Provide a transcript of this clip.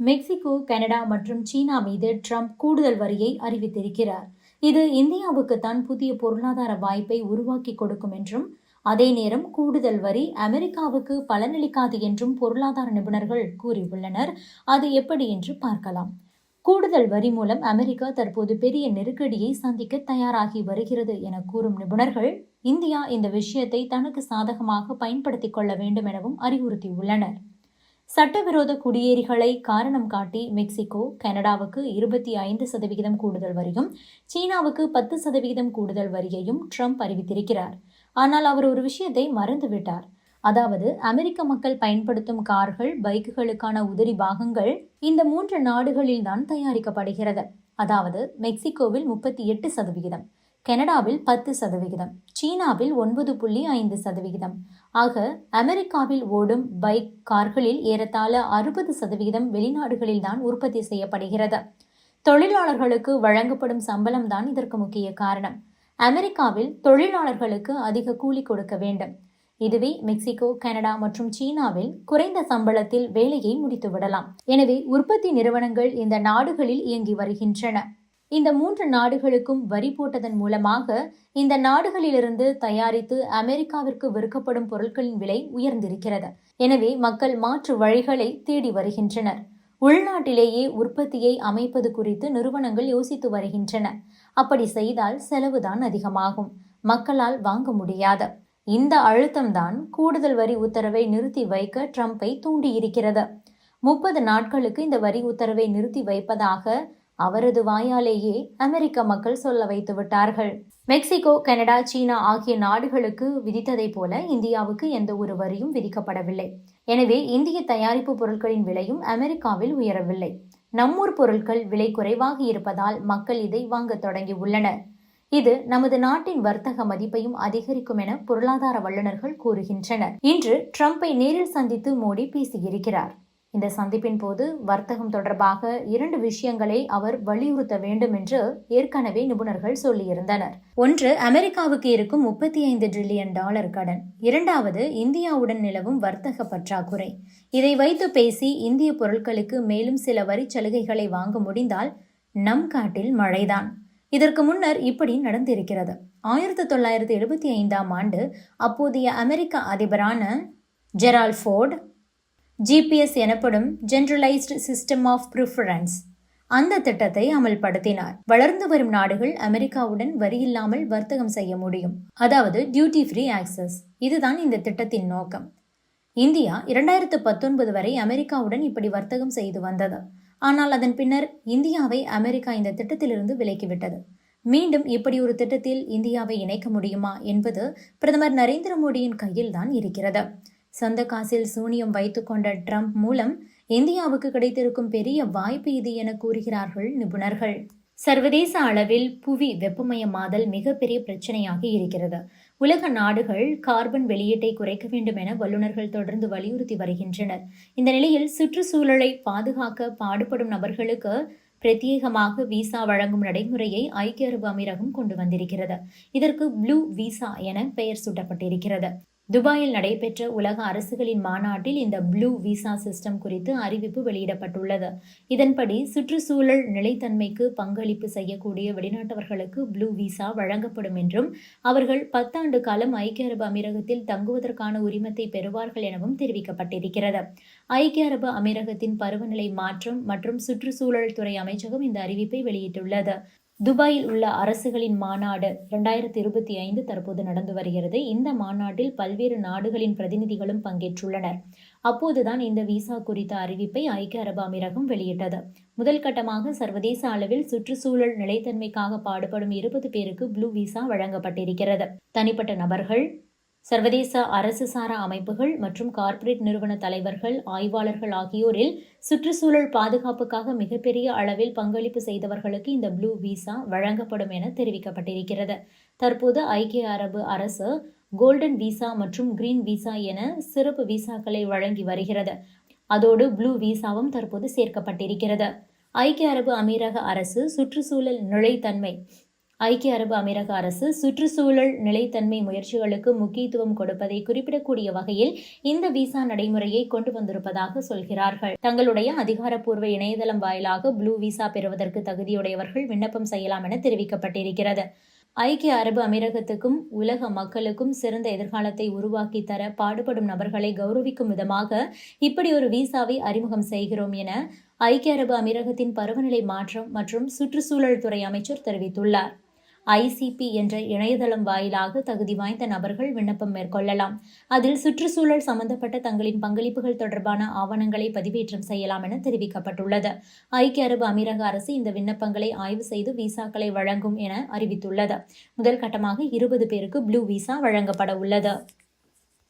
Mexico Canada மற்றும் சீனா மீது Trump கூடுதல் வரியை அறிவித்திருக்கிறார். இது இந்தியாவுக்கு தான் புதிய பொருளாதார வாய்ப்பை உருவாக்கி கொடுக்கும் என்றும் அதே நேரம் கூடுதல் வரி அமெரிக்காவுக்கு பலனளிக்காது என்றும் பொருளாதார நிபுணர்கள் கூறியுள்ளனர். அது எப்படி என்று பார்க்கலாம். கூடுதல் வரி மூலம் அமெரிக்கா தற்போது பெரிய நெருக்கடியை சந்திக்க தயாராகி வருகிறது என கூறும் நிபுணர்கள் இந்தியா இந்த விஷயத்தை தனக்கு சாதகமாக பயன்படுத்திக் கொள்ள வேண்டும் எனவும் அறிவுறுத்தியுள்ளனர். சட்டவிரோத குடியேறிகளை காரணம் காட்டி மெக்சிகோ கனடாவுக்கு இருபத்தி ஐந்து சதவிகிதம் கூடுதல் வரியும் சீனாவுக்கு பத்து சதவிகிதம் கூடுதல் வரியையும் ட்ரம்ப் அறிவித்திருக்கிறார். ஆனால் அவர் ஒரு விஷயத்தை மறந்துவிட்டார். அதாவது அமெரிக்க மக்கள் பயன்படுத்தும் கார்கள் பைக்குகளுக்கான உதிரி பாகங்கள் இந்த மூன்று நாடுகளில்தான் தயாரிக்கப்படுகிறது. அதாவது மெக்சிகோவில் முப்பத்தி எட்டு சதவிகிதம். கனடாவில் பத்து சதவிகிதம் சீனாவில் ஒன்பது புள்ளி ஐந்து சதவிகிதம். ஆக அமெரிக்காவில் ஓடும் பைக் கார்களில் ஏறத்தாழ அறுபது சதவிகிதம் வெளிநாடுகளில்தான் உற்பத்தி செய்யப்படுகிறது. தொழிலாளர்களுக்கு வழங்கப்படும் சம்பளம் தான் இதற்கு முக்கிய காரணம். அமெரிக்காவில் தொழிலாளர்களுக்கு அதிக கூலி கொடுக்க வேண்டும். இதுவே மெக்சிகோ கனடா மற்றும் சீனாவில் குறைந்த சம்பளத்தில் வேலையை முடித்து விடலாம் எனவே உற்பத்தி நிறுவனங்கள் இந்த நாடுகளில் இயங்கி வருகின்றன. இந்த மூன்று நாடுகளுக்கும் வரி போட்டதன் மூலமாக இந்த நாடுகளிலிருந்து தயாரித்து அமெரிக்காவிற்கு விற்கப்படும் பொருட்களின் விலை உயர்ந்திருக்கிறது. எனவே மக்கள் மாற்று வழிகளை தேடி வருகின்றனர். உள்நாட்டிலேயே உற்பத்தியை அமைப்பது குறித்து நிறுவனங்கள் யோசித்து வருகின்றன. அப்படி செய்தால் செலவுதான் அதிகமாகும். மக்களால் வாங்க முடியாது. இந்த அழுத்தம்தான் கூடுதல் வரி உத்தரவை நிறுத்தி வைக்க ட்ரம்ப்பை தூண்டியிருக்கிறது. முப்பது நாட்களுக்கு இந்த வரி உத்தரவை நிறுத்தி வைப்பதாக அவரது வாயாலேயே அமெரிக்க மக்கள் சொல்ல வைத்து விட்டார்கள். மெக்சிகோ கனடா சீனா ஆகிய நாடுகளுக்கு விதித்ததைப் போல இந்தியாவுக்கு எந்த ஒரு வரியும் விதிக்கப்படவில்லை. எனவே இந்திய தயாரிப்பு பொருட்களின் விலையும் அமெரிக்காவில் உயரவில்லை. நம்மூர் பொருட்கள் விலை குறைவாக இருப்பதால் மக்கள் இதை வாங்க தொடங்கி உள்ளனர். இது நமது நாட்டின் வர்த்தக மதிப்பையும் அதிகரிக்கும் என பொருளாதார வல்லுநர்கள் கூறுகின்றனர். இன்று ட்ரம்ப்பை நேரில் சந்தித்து மோடி பேசியிருக்கிறார். இந்த சந்திப்பின் போது வர்த்தகம் தொடர்பாக இரண்டு விஷயங்களை அவர் வலியுறுத்த வேண்டும் என்று ஏற்கனவே நிபுணர்கள் சொல்லியிருந்தனர். ஒன்று அமெரிக்காவுக்கு இருக்கும் முப்பத்தி ஐந்து டிரில்லியன் டாலர் கடன். இரண்டாவது இந்தியாவுடன் நிலவும் வர்த்தக பற்றாக்குறை. இதை வைத்து பேசி இந்திய பொருட்களுக்கு மேலும் சில வரி சலுகைகளை வாங்க முடிந்தால் நம் காட்டில் மழைதான். இதற்கு முன்னர் இப்படி நடந்திருக்கிறது. ஆயிரத்தி தொள்ளாயிரத்தி எழுபத்தி ஐந்தாம் ஆண்டு அப்போதைய அமெரிக்க அதிபரான ஜெரால் ஃபோர்ட் ஜிபிஎஸ் எனப்படும் ஜென்ரலைஸ்டு சிஸ்டம் ஆஃப் ப்ரிஃபரன்ஸ் அந்த திட்டத்தை அமல்படுத்தினார். வளர்ந்து வரும் நாடுகள் அமெரிக்காவுடன் வரியில்லாமல் வர்த்தகம் செய்ய முடியும். அதாவது டியூட்டி ஃப்ரீ ஆக்சஸ் இதுதான் இந்த திட்டத்தின் நோக்கம். இந்தியா இரண்டாயிரத்து பத்தொன்பது வரை அமெரிக்காவுடன் இப்படி வர்த்தகம் செய்து வந்தது. ஆனால் அதன் பின்னர் இந்தியாவை அமெரிக்கா இந்த திட்டத்திலிருந்து விலக்கிவிட்டது. மீண்டும் இப்படி ஒரு திட்டத்தில் இந்தியாவை இணைக்க முடியுமா என்பது பிரதமர் நரேந்திர மோடியின் கையில் தான் இருக்கிறது. சொந்த காசில் சூனியம் வைத்துக்கொண்ட ட்ரம்ப் மூலம் இந்தியாவுக்கு கிடைத்திருக்கும் பெரிய வாய்ப்பு இது என கூறுகிறார்கள் நிபுணர்கள். சர்வதேச அளவில் புவி வெப்பமயமாதல் மிகப்பெரிய பிரச்சனையாக இருக்கிறது. உலக நாடுகள் கார்பன் வெளியீட்டை குறைக்க வேண்டும் என வல்லுநர்கள் தொடர்ந்து வலியுறுத்தி வருகின்றனர். இந்த நிலையில் சுற்றுச்சூழலை பாதுகாக்க பாடுபடும் நபர்களுக்கு பிரத்யேகமாக விசா வழங்கும் நடைமுறையை ஐக்கிய அரபு அமீரகம் கொண்டு வந்திருக்கிறது. இதற்கு ப்ளூ விசா என பெயர் சூட்டப்பட்டிருக்கிறது. துபாயில் நடைபெற்ற உலக அரசுகளின் மாநாட்டில் இந்த ப்ளூ விசா சிஸ்டம் குறித்து அறிவிப்பு வெளியிடப்பட்டுள்ளது. இதன்படி சுற்றுச்சூழல் நிலைத்தன்மைக்கு பங்களிப்பு செய்யக்கூடிய வெளிநாட்டவர்களுக்கு ப்ளூ விசா வழங்கப்படும் என்றும் அவர்கள் பத்தாண்டு காலம் ஐக்கிய அரபு அமீரகத்தில் தங்குவதற்கான உரிமத்தை பெறுவார்கள் எனவும் தெரிவிக்கப்பட்டிருக்கிறது. ஐக்கிய அரபு அமீரகத்தின் பருவநிலை மாற்றம் மற்றும் சுற்றுச்சூழல் துறை அமைச்சகம் இந்த அறிவிப்பை வெளியிட்டுள்ளது. துபாயில் உள்ள அரசுகளின் மாநாடு இரண்டாயிரத்தி இருபத்தி ஐந்து தற்போது நடந்து வருகிறது. இந்த மாநாட்டில் பல்வேறு நாடுகளின் பிரதிநிதிகளும் பங்கேற்றுள்ளனர். அப்போதுதான் இந்த விசா குறித்த அறிவிப்பை ஐக்கிய அரபு அமீரகம் வெளியிட்டது. முதல் கட்டமாக சர்வதேச அளவில் சுற்றுச்சூழல் நிலைத்தன்மைக்காக பாடுபடும் இருபது பேருக்கு ப்ளூ விசா வழங்கப்பட்டிருக்கிறது. தனிப்பட்ட நபர்கள் சர்வதேச அரசு சாரா அமைப்புகள் மற்றும் கார்ப்பரேட் நிறுவன தலைவர்கள் ஆய்வாளர்கள் ஆகியோரில் சுற்றுச்சூழல் பாதுகாப்புக்காக மிகப்பெரிய அளவில் பங்களிப்பு செய்தவர்களுக்கு இந்த ப்ளூ விசா வழங்கப்படும் என தெரிவிக்கப்பட்டிருக்கிறது. தற்போது ஐக்கிய அரபு அரசு கோல்டன் விசா மற்றும் கிரீன் விசா என சிறப்பு விசாக்களை வழங்கி வருகிறது. அதோடு ப்ளூ விசாவும் தற்போது சேர்க்கப்பட்டிருக்கிறது. ஐக்கிய அரபு அமீரக அரசு சுற்றுச்சூழல் நுழைத்தன்மை ஐக்கிய அரபு அமீரக அரசு சுற்றுச்சூழல் நிலைத்தன்மை முயற்சிகளுக்கு முக்கியத்துவம் கொடுப்பதை குறிப்பிடக்கூடிய வகையில் இந்த விசா நடைமுறையை கொண்டு வந்திருப்பதாக சொல்கிறார்கள். தங்களுடைய அதிகாரப்பூர்வ இணையதளம் வாயிலாக ப்ளூ விசா பெறுவதற்கு தகுதியுடையவர்கள் விண்ணப்பம் செய்யலாம் என தெரிவிக்கப்பட்டிருக்கிறது. ஐக்கிய அரபு அமீரகத்துக்கும் உலக மக்களுக்கும் சிறந்த எதிர்காலத்தை உருவாக்கி தர பாடுபடும் நபர்களை கௌரவிக்கும் விதமாக இப்படி ஒரு விசாவை அறிமுகம் செய்கிறோம் என ஐக்கிய அரபு அமீரகத்தின் பருவநிலை மாற்றம் மற்றும் சுற்றுச்சூழல் துறை அமைச்சர் தெரிவித்துள்ளார். ஐசிபி என்ற இணையதளம் வாயிலாக தகுதி வாய்ந்த நபர்கள் விண்ணப்பம் மேற்கொள்ளலாம். அதில் சுற்றுச்சூழல் சம்பந்தப்பட்ட தங்களின் பங்களிப்புகள் தொடர்பான ஆவணங்களை பதிவேற்றம் செய்யலாம் என தெரிவிக்கப்பட்டுள்ளது. ஐக்கிய அரபு அமீரக அரசு இந்த விண்ணப்பங்களை ஆய்வு செய்து விசாக்களை வழங்கும் என அறிவித்துள்ளது. முதல் கட்டமாக இருபது பேருக்கு ப்ளூ விசா வழங்கப்பட உள்ளது.